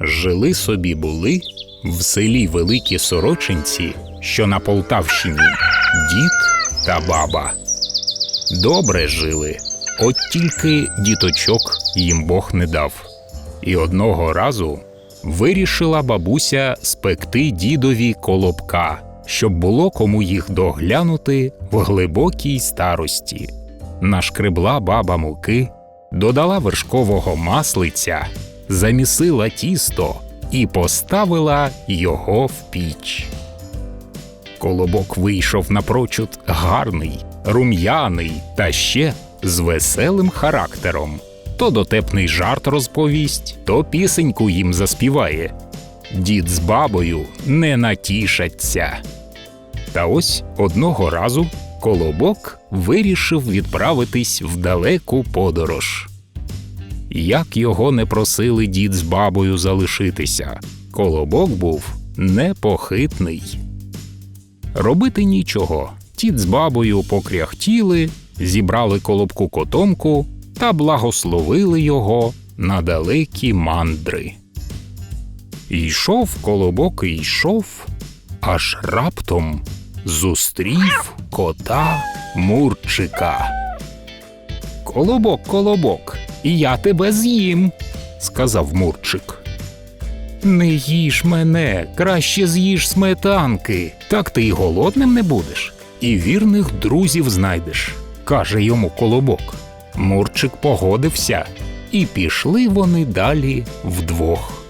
Жили собі були в селі Великі Сорочинці, що на Полтавщині, дід та баба. Добре жили, от тільки діточок їм Бог не дав. І одного разу вирішила бабуся спекти дідові колобка, щоб було кому їх доглянути в глибокій старості. Нашкребла баба муки, додала вершкового маслиця, замісила тісто і поставила його в піч. Колобок вийшов напрочуд гарний, рум'яний та ще з веселим характером. То дотепний жарт розповість, то пісеньку їм заспіває. Дід з бабою не натішаться. Та ось одного разу Колобок вирішив відправитись в далеку подорож. Як його не просили дід з бабою залишитися, Колобок був непохитний. Робити нічого. Тіт з бабою покряхтіли, зібрали колобку котомку та благословили його на далекі мандри. Йшов колобок і йшов, аж раптом зустрів кота Мурчика. Колобок, колобок, я тебе з'їм, сказав Мурчик. Не їж мене, краще з'їж сметанки, так ти й голодним не будеш, і вірних друзів знайдеш, каже йому колобок. Мурчик погодився, і пішли вони далі вдвох.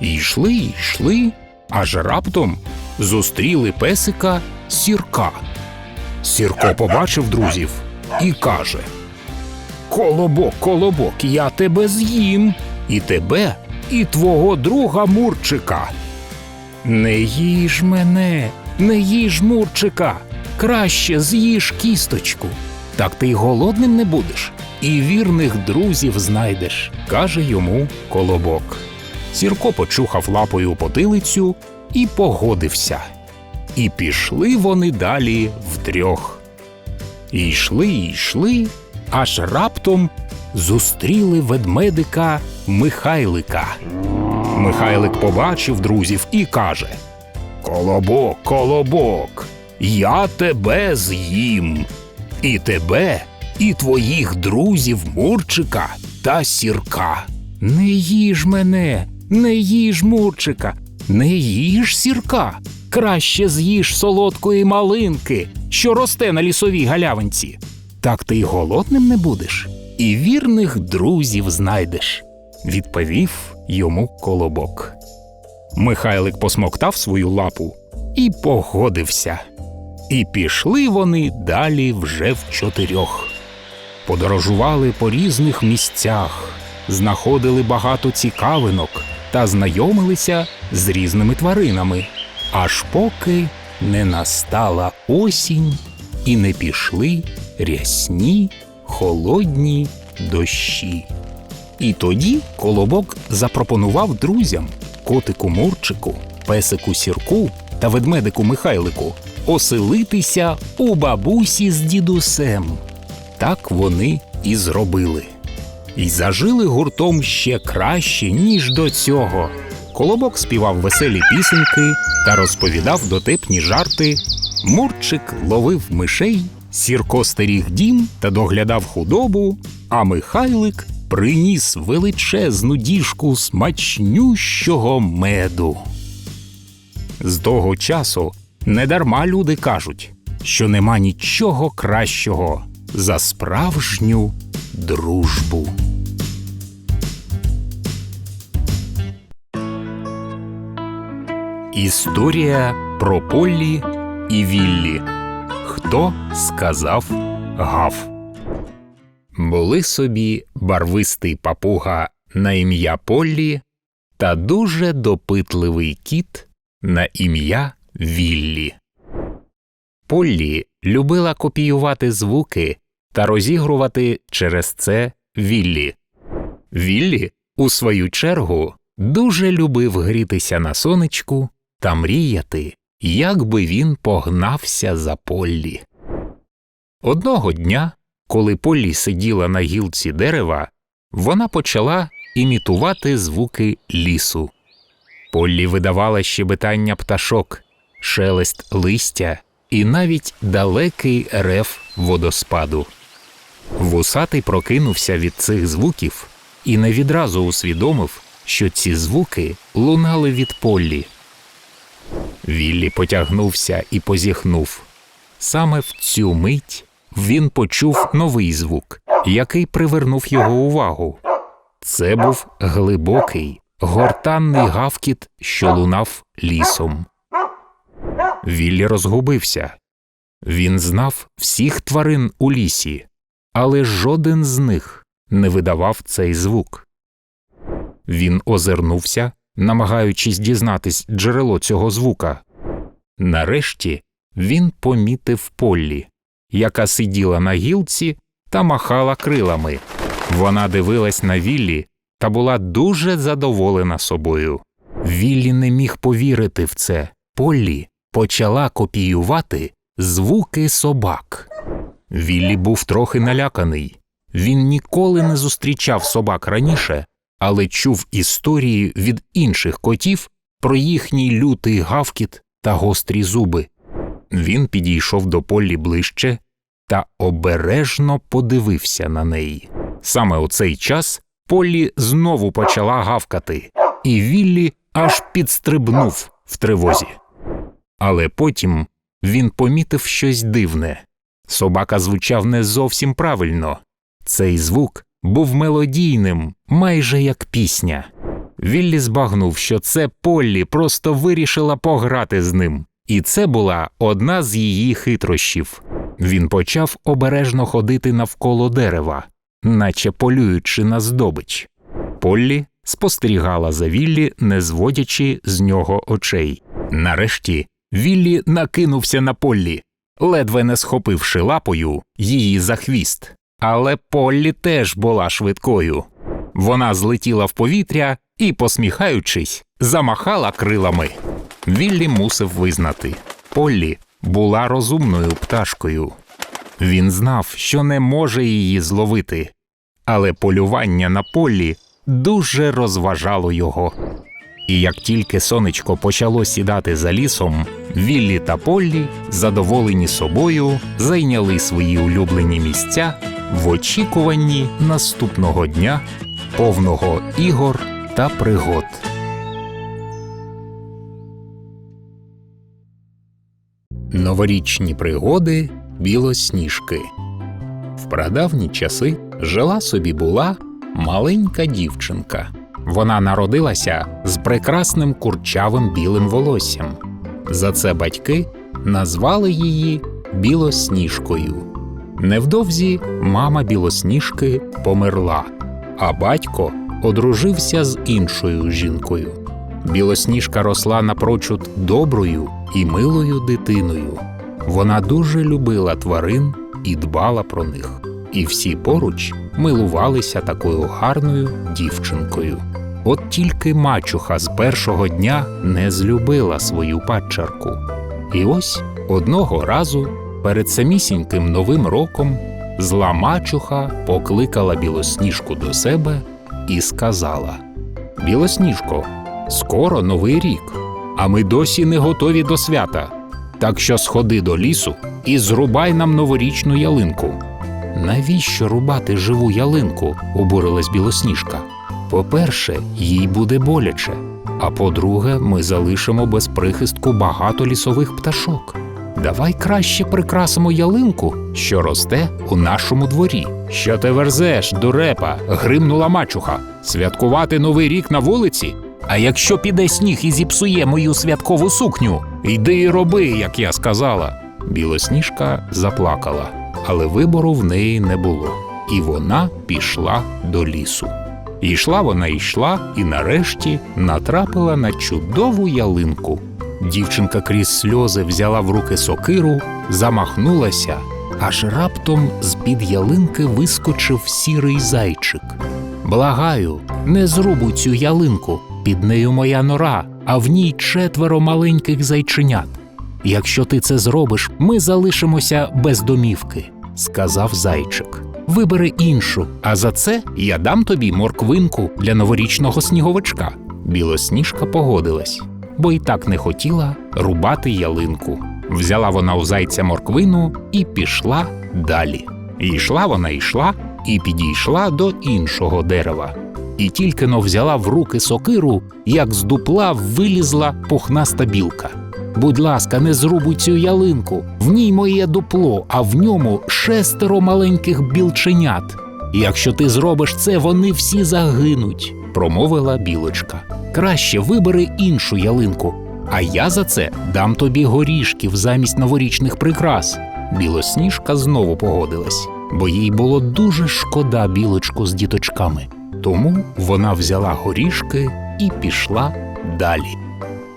І йшли, і йшли, аж раптом зустріли песика сірка. Сірко побачив друзів і каже: Колобок, колобок, я тебе з'їм, і тебе, і твого друга Мурчика. Не їж мене, не їж Мурчика, краще з'їж кісточку. Так ти й голодним не будеш, і вірних друзів знайдеш, каже йому колобок. Сірко почухав лапою потилицю і погодився. І пішли вони далі втрьох. І йшли, і йшли, аж раптом зустріли ведмедика Михайлика. Михайлик побачив друзів і каже: Колобок, колобок, я тебе з'їм. І тебе, і твоїх друзів Мурчика та сірка. Не їж мене, не їж Мурчика, не їж сірка. Краще з'їж солодкої малинки, що росте на лісовій галявинці. Так ти й голодним не будеш, і вірних друзів знайдеш, відповів йому колобок. Михайлик посмоктав свою лапу і погодився. І пішли вони далі вже в чотирьох. Подорожували по різних місцях, знаходили багато цікавинок та знайомилися з різними тваринами, аж поки не настала осінь і не пішли рясні, холодні дощі. І тоді колобок запропонував друзям котику Мурчику, песику Сірку та ведмедику Михайлику оселитися у бабусі з дідусем. Так вони і зробили. І зажили гуртом ще краще, ніж до цього. Колобок співав веселі пісеньки та розповідав дотепні жарти. Мурчик ловив мишей, сірко стеріг дім та доглядав худобу, а Михайлик приніс величезну діжку смачнющого меду. З того часу недарма люди кажуть, що нема нічого кращого за справжню дружбу. Історія про Поллі і Віллі. Хто сказав гав? Були собі барвистий папуга на ім'я Поллі та дуже допитливий кіт на ім'я Віллі. Поллі любила копіювати звуки та розігрувати через це Віллі. Віллі, у свою чергу, дуже любив грітися на сонечку та мріяти, як би він погнався за Поллі. Одного дня, коли Поллі сиділа на гілці дерева, вона почала імітувати звуки лісу. Поллі видавала щебетання пташок, шелест листя і навіть далекий рев водоспаду. Вусатий прокинувся від цих звуків і не відразу усвідомив, що ці звуки лунали від Поллі. Віллі потягнувся і позіхнув. Саме в цю мить він почув новий звук, який привернув його увагу. Це був глибокий, гортанний гавкіт, що лунав лісом. Віллі розгубився. Він знав всіх тварин у лісі, але жоден з них не видавав цей звук. Він озирнувся, намагаючись дізнатись джерело цього звука. Нарешті він помітив Поллі, яка сиділа на гілці та махала крилами. Вона дивилась на Віллі та була дуже задоволена собою. Віллі не міг повірити в це. Поллі почала копіювати звуки собак. Віллі був трохи наляканий. Він ніколи не зустрічав собак раніше, але чув історії від інших котів про їхній лютий гавкіт та гострі зуби. Він підійшов до Поллі ближче та обережно подивився на неї. Саме у цей час Поллі знову почала гавкати, і Віллі аж підстрибнув в тривозі. Але потім він помітив щось дивне. Собака звучав не зовсім правильно. Цей звук був мелодійним, майже як пісня. Віллі збагнув, що це Поллі просто вирішила пограти з ним, і це була одна з її хитрощів. Він почав обережно ходити навколо дерева, наче полюючи на здобич. Поллі спостерігала за Віллі, не зводячи з нього очей. Нарешті Віллі накинувся на Поллі, ледве не схопивши лапою її за хвіст. Але Поллі теж була швидкою. Вона злетіла в повітря і, посміхаючись, замахала крилами. Віллі мусив визнати Поллі була розумною пташкою. Він знав, що не може її зловити, але полювання на Поллі дуже розважало його. І як тільки сонечко почало сідати за лісом, Віллі та Поллі, задоволені собою, зайняли свої улюблені місця в очікуванні наступного дня, повного ігор та пригод. Новорічні пригоди білосніжки. В прадавні часи жила собі була маленька дівчинка. Вона народилася з прекрасним курчавим білим волоссям. За це батьки назвали її білосніжкою. Невдовзі мама білосніжки померла, а батько одружився з іншою жінкою. Білосніжка росла напрочуд доброю і милою дитиною. Вона дуже любила тварин і дбала про них. І всі поруч милувалися такою гарною дівчинкою. От тільки мачуха з першого дня не злюбила свою падчарку. І ось одного разу перед самісіньким новим роком зла мачуха покликала білосніжку до себе і сказала: Білосніжко, скоро новий рік, а ми досі не готові до свята. Так що сходи до лісу і зрубай нам новорічну ялинку. Навіщо рубати живу ялинку? обурилась білосніжка. По-перше, їй буде боляче. А по-друге, ми залишимо без прихистку багато лісових пташок. Давай краще прикрасимо ялинку, що росте у нашому дворі. Що ти верзеш, дурепа? гримнула мачуха. Святкувати новий рік на вулиці? А якщо піде сніг і зіпсує мою святкову сукню, йди і роби, як я сказала. Білосніжка заплакала, але вибору в неї не було, і вона пішла до лісу. Йшла вона йшла і нарешті натрапила на чудову ялинку. Дівчинка крізь сльози взяла в руки сокиру, замахнулася, аж раптом з-під ялинки вискочив сірий зайчик. Благаю, не зрубуй цю ялинку, під нею моя нора, а в ній четверо маленьких зайченят. Якщо ти це зробиш, ми залишимося без домівки, сказав зайчик. Вибери іншу, а за це я дам тобі морквинку для новорічного сніговичка. Білосніжка погодилась, бо й так не хотіла рубати ялинку. Взяла вона у зайця морквину і пішла далі. І йшла вона йшла і підійшла до іншого дерева. І тільки но взяла в руки сокиру, як з дупла вилізла пухнаста білка. Будь ласка, не зрубуй цю ялинку. В ній моє дупло, а в ньому шестеро маленьких білченят. Якщо ти зробиш це, вони всі загинуть, промовила білочка. Краще вибери іншу ялинку, а я за це дам тобі горішків замість новорічних прикрас. Білосніжка знову погодилась, бо їй було дуже шкода білочку з діточками. Тому вона взяла горішки і пішла далі.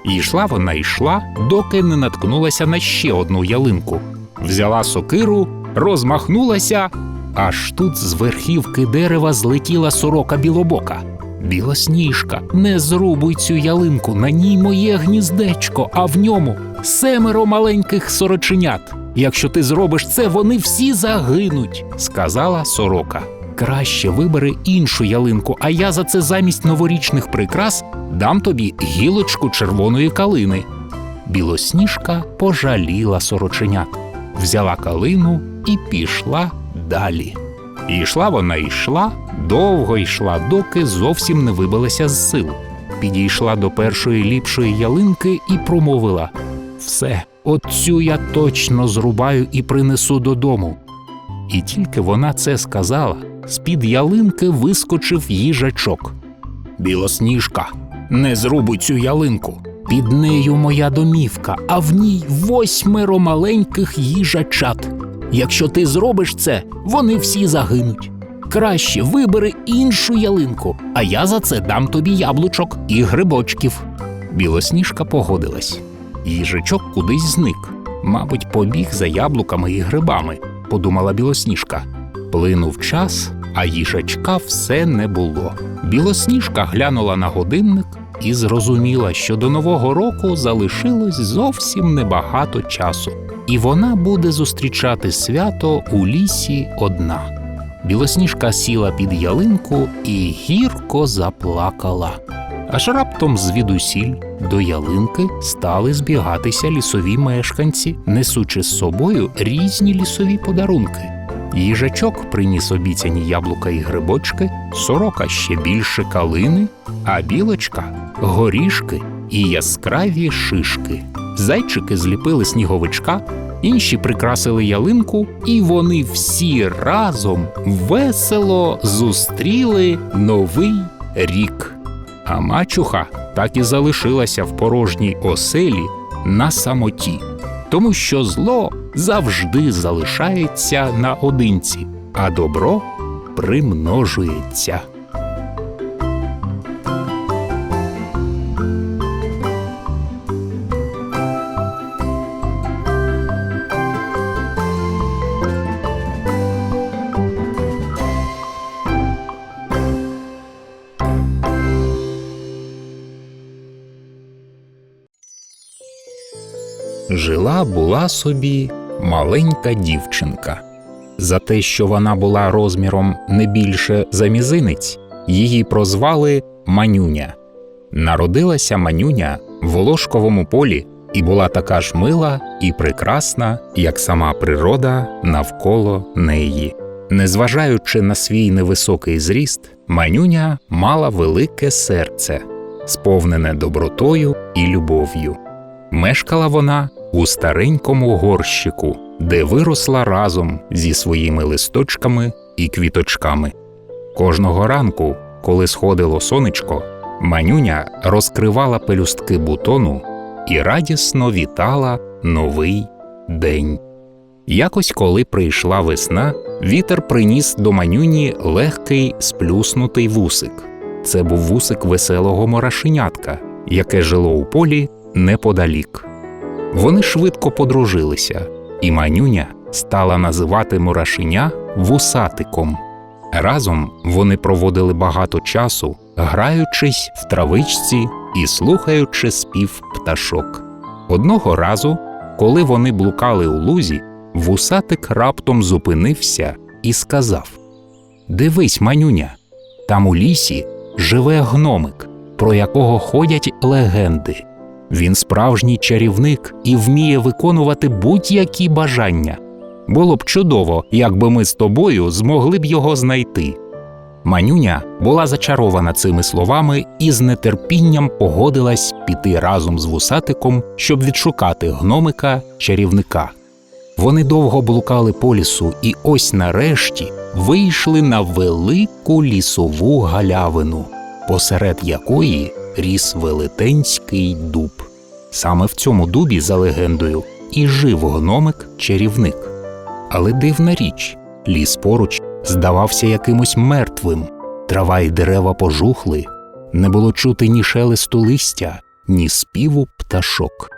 І йшла вона йшла, доки не наткнулася на ще одну ялинку. Взяла сокиру, розмахнулася, аж тут з верхівки дерева злетіла сорока білобока. Білосніжка, не зрубуй цю ялинку, на ній моє гніздечко, а в ньому семеро маленьких сороченят. Якщо ти зробиш це, вони всі загинуть, сказала сорока. Краще вибери іншу ялинку, а я за це замість новорічних прикрас дам тобі гілочку червоної калини. Білосніжка пожаліла сороченят, взяла калину і пішла далі. І йшла вона йшла, довго йшла, доки зовсім не вибилася з сил. Підійшла до першої ліпшої ялинки і промовила: Все, оцю я точно зрубаю і принесу додому. І тільки вона це сказала, з-під ялинки вискочив їжачок. Білосніжка, не зрубуй цю ялинку. Під нею моя домівка, а в ній восьмеро маленьких їжачат. Якщо ти зробиш це, вони всі загинуть. Краще вибери іншу ялинку, а я за це дам тобі яблучок і грибочків. Білосніжка погодилась. Їжачок кудись зник. Мабуть, побіг за яблуками і грибами, подумала білосніжка. Плинув час, а їжачка все не було. Білосніжка глянула на годинник і зрозуміла, що до Нового року залишилось зовсім небагато часу, і вона буде зустрічати свято у лісі одна. Білосніжка сіла під ялинку і гірко заплакала. Аж раптом звідусіль до ялинки стали збігатися лісові мешканці, несучи з собою різні лісові подарунки. Їжачок приніс обіцяні яблука і грибочки, сорока ще більше калини, а білочка горішки і яскраві шишки. Зайчики зліпили сніговичка, інші прикрасили ялинку, і вони всі разом весело зустріли новий рік. А мачуха так і залишилася в порожній оселі на самоті, тому що зло завжди залишається наодинці, а добро примножується. Жила була собі маленька дівчинка. За те, що вона була розміром не більше за мізинець, її прозвали Манюня. Народилася Манюня в Волошковому полі і була така ж мила і прекрасна, як сама природа навколо неї. Незважаючи на свій невисокий зріст, Манюня мала велике серце, сповнене добротою і любов'ю. Мешкала вона у старенькому горщику, де виросла разом зі своїми листочками і квіточками. Кожного ранку, коли сходило сонечко, манюня розкривала пелюстки бутону і радісно вітала новий день. Якось, коли прийшла весна, вітер приніс до манюні легкий сплюснутий вусик. Це був вусик веселого морошенятка, яке жило у полі неподалік. Вони швидко подружилися, і манюня стала називати мурашеня вусатиком. Разом вони проводили багато часу, граючись в травичці і слухаючи спів пташок. Одного разу, коли вони блукали у лузі, вусатик раптом зупинився і сказав: Дивись, манюня, там у лісі живе гномик, про якого ходять легенди. Він справжній чарівник і вміє виконувати будь-які бажання. Було б чудово, якби ми з тобою змогли б його знайти. Манюня була зачарована цими словами і з нетерпінням погодилась піти разом з вусатиком, щоб відшукати гномика чарівника. Вони довго блукали по лісу і ось нарешті вийшли на велику лісову галявину, посеред якої ріс велетенський дуб. Саме в цьому дубі, за легендою, і жив гномик чарівник. Але дивна річ, ліс поруч здавався якимось мертвим, трава й дерева пожухли, не було чути ні шелесту листя, ні співу пташок.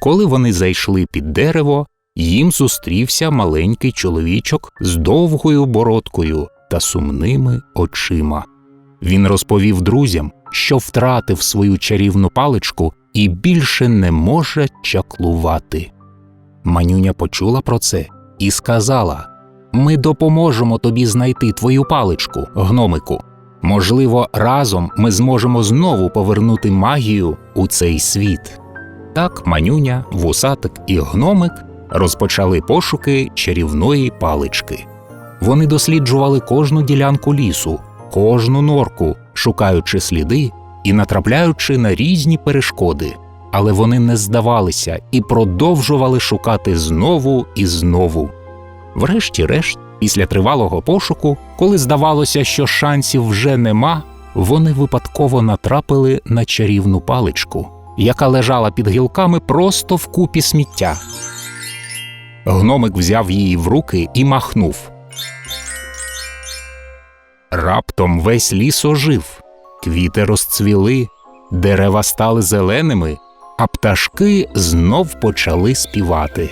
Коли вони зайшли під дерево, їм зустрівся маленький чоловічок з довгою бородкою та сумними очима. Він розповів друзям, що втратив свою чарівну паличку і більше не може чаклувати. Манюня почула про це і сказала: Ми допоможемо тобі знайти твою паличку, гномику. Можливо, разом ми зможемо знову повернути магію у цей світ. Так манюня, вусатик і гномик розпочали пошуки чарівної палички. Вони досліджували кожну ділянку лісу, кожну норку, шукаючи сліди і натрапляючи на різні перешкоди, але вони не здавалися і продовжували шукати знову і знову. Врешті-решт, після тривалого пошуку, коли здавалося, що шансів вже нема, вони випадково натрапили на чарівну паличку, яка лежала під гілками просто в купі сміття. Гномик взяв її в руки і махнув. Раптом весь ліс ожив, квіти розцвіли, дерева стали зеленими, а пташки знов почали співати.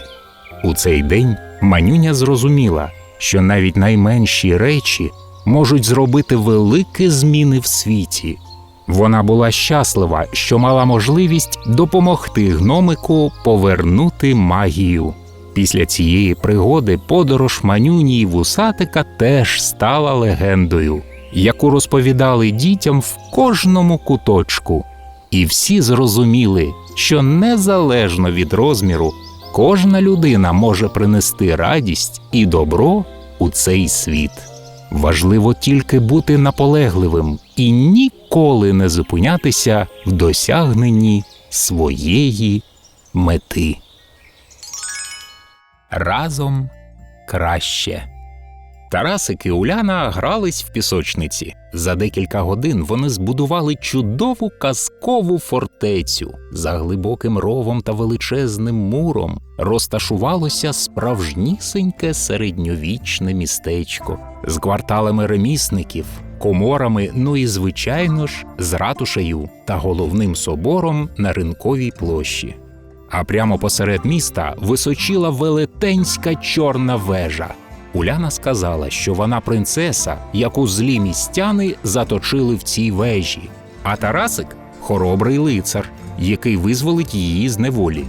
У цей день манюня зрозуміла, що навіть найменші речі можуть зробити великі зміни в світі. Вона була щаслива, що мала можливість допомогти гномику повернути магію. Після цієї пригоди подорож манюні й вусатика теж стала легендою, яку розповідали дітям в кожному куточку. І всі зрозуміли, що незалежно від розміру кожна людина може принести радість і добро у цей світ. Важливо тільки бути наполегливим і ніколи не зупинятися в досягненні своєї мети. Разом краще. Тарасик і Уляна грались в пісочниці. За декілька годин вони збудували чудову казкову фортецю. За глибоким ровом та величезним муром розташувалося справжнісіньке середньовічне містечко з кварталами ремісників, коморами, ну і звичайно ж, з ратушею та головним собором на ринковій площі. А прямо посеред міста височила велетенська чорна вежа. Уляна сказала, що вона принцеса, яку злі містяни заточили в цій вежі, а Тарасик хоробрий лицар, який визволить її з неволі.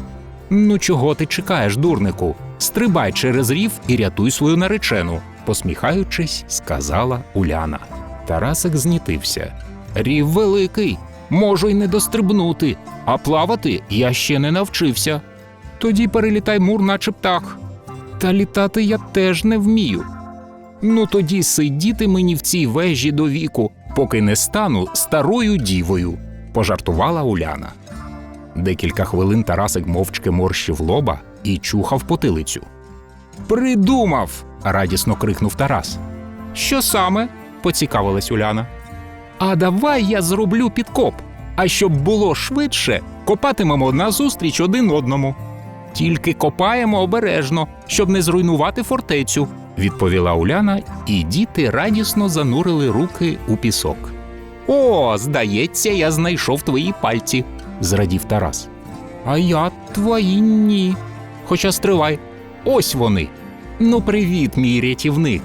Ну чого ти чекаєш, дурнику? Стрибай через рів і рятуй свою наречену, посміхаючись, сказала Уляна. Тарасик знітився. Рів великий, можу й не дострибнути, а плавати я ще не навчився. Тоді перелітай мур, наче птах. Та літати я теж не вмію. Ну тоді сидіти мені в цій вежі до віку, поки не стану старою дівою, пожартувала Уляна. Декілька хвилин Тарасик мовчки морщив лоба і чухав потилицю. Придумав. радісно крикнув Тарас. Що саме? поцікавилась Уляна. А давай я зроблю підкоп. А щоб було швидше, копатимемо назустріч один одному. Тільки копаємо обережно, щоб не зруйнувати фортецю, відповіла Уляна, і діти радісно занурили руки у пісок. О, здається, я знайшов твої пальці, зрадів Тарас. А я твої ні. Хоча стривай, ось вони. Ну, привіт, мій рятівник,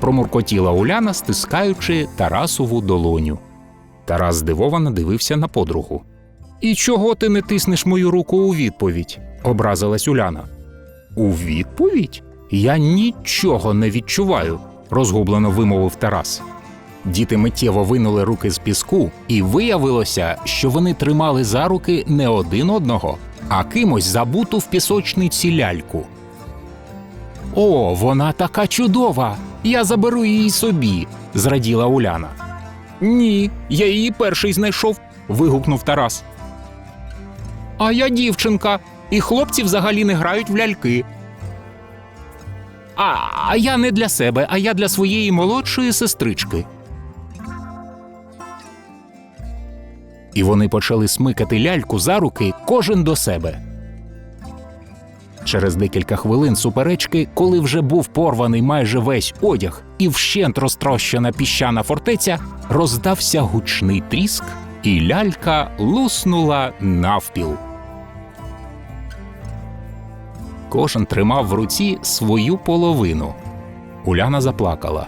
промуркотіла Уляна, стискаючи Тарасову долоню. Тарас здивовано дивився на подругу. І чого ти не тиснеш мою руку у відповідь? образилась Уляна. У відповідь? Я нічого не відчуваю. розгублено вимовив Тарас. Діти миттєво винули руки з піску, і виявилося, що вони тримали за руки не один одного, а кимось забуту в пісочниці ляльку. О, вона така чудова! Я заберу її собі, зраділа Уляна. Ні, я її перший знайшов. вигукнув Тарас. А я дівчинка, і хлопці взагалі не грають в ляльки. А, а я не для себе, а я для своєї молодшої сестрички. І вони почали смикати ляльку за руки кожен до себе. Через декілька хвилин суперечки, коли вже був порваний майже весь одяг і вщент розтрощена піщана фортеця, роздався гучний тріск, і лялька луснула навпіл. Кожен тримав в руці свою половину. Уляна заплакала.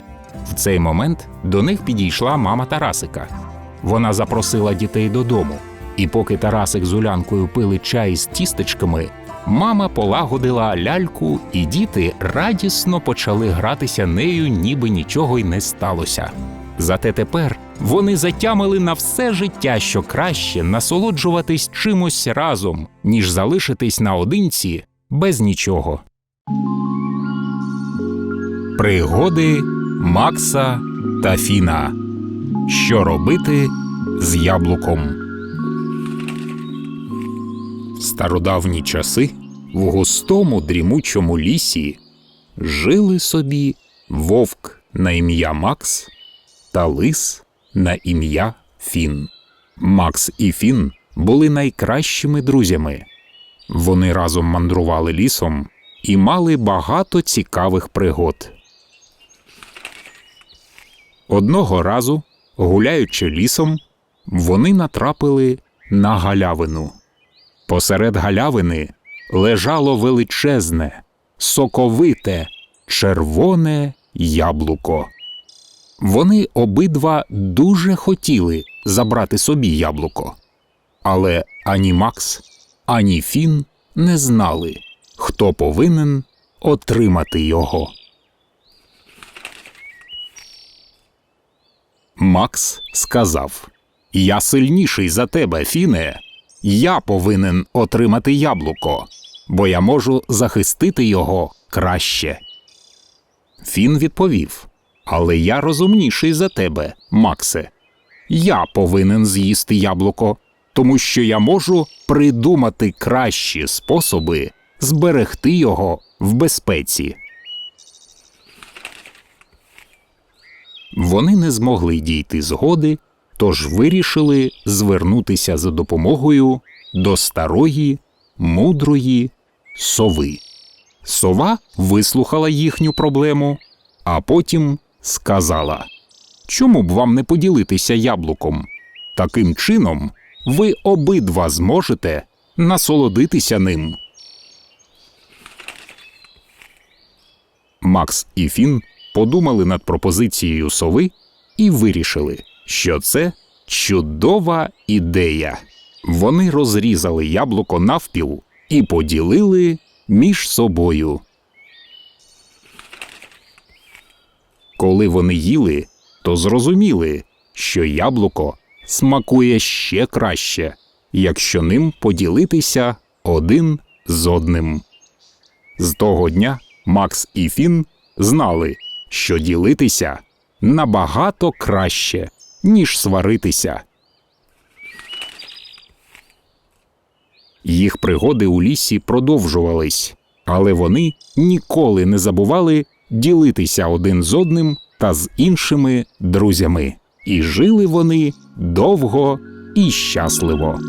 В цей момент до них підійшла мама Тарасика. Вона запросила дітей додому. І поки Тарасик з Улянкою пили чай з тістечками, мама полагодила ляльку, і діти радісно почали гратися нею, ніби нічого й не сталося. Зате тепер вони затямили на все життя, що краще насолоджуватись чимось разом, ніж залишитись наодинці без нічого. Пригоди Макса та Фіна. Що робити з яблуком? Стародавні часи в густому дрімучому лісі жили собі вовк на ім'я Макс та лис на ім'я Фін. Макс і Фін були найкращими друзями. Вони разом мандрували лісом і мали багато цікавих пригод. Одного разу, гуляючи лісом, вони натрапили на галявину. Посеред галявини лежало величезне, соковите, червоне яблуко. Вони обидва дуже хотіли забрати собі яблуко. Але ані Макс, ані Фін не знали, хто повинен отримати його. Макс сказав: Я сильніший за тебе, Фіне. Я повинен отримати яблуко, бо я можу захистити його краще. Фін відповів: Але я розумніший за тебе, Максе. Я повинен з'їсти яблуко, тому що я можу придумати кращі способи зберегти його в безпеці. Вони не змогли дійти згоди, тож вирішили звернутися за допомогою до старої, мудрої сови. Сова вислухала їхню проблему, а потім сказала: Чому б вам не поділитися яблуком? Таким чином ви обидва зможете насолодитися ним. Макс і Фін подумали над пропозицією сови і вирішили, що це чудова ідея. Вони розрізали яблуко навпіл і поділили між собою. Коли вони їли, то зрозуміли, що яблуко смакує ще краще, якщо ним поділитися один з одним. З того дня Макс і Фін знали, що ділитися набагато краще, ніж сваритися. Їх пригоди у лісі продовжувались, але вони ніколи не забували ділитися один з одним та з іншими друзями. І жили вони довго і щасливо.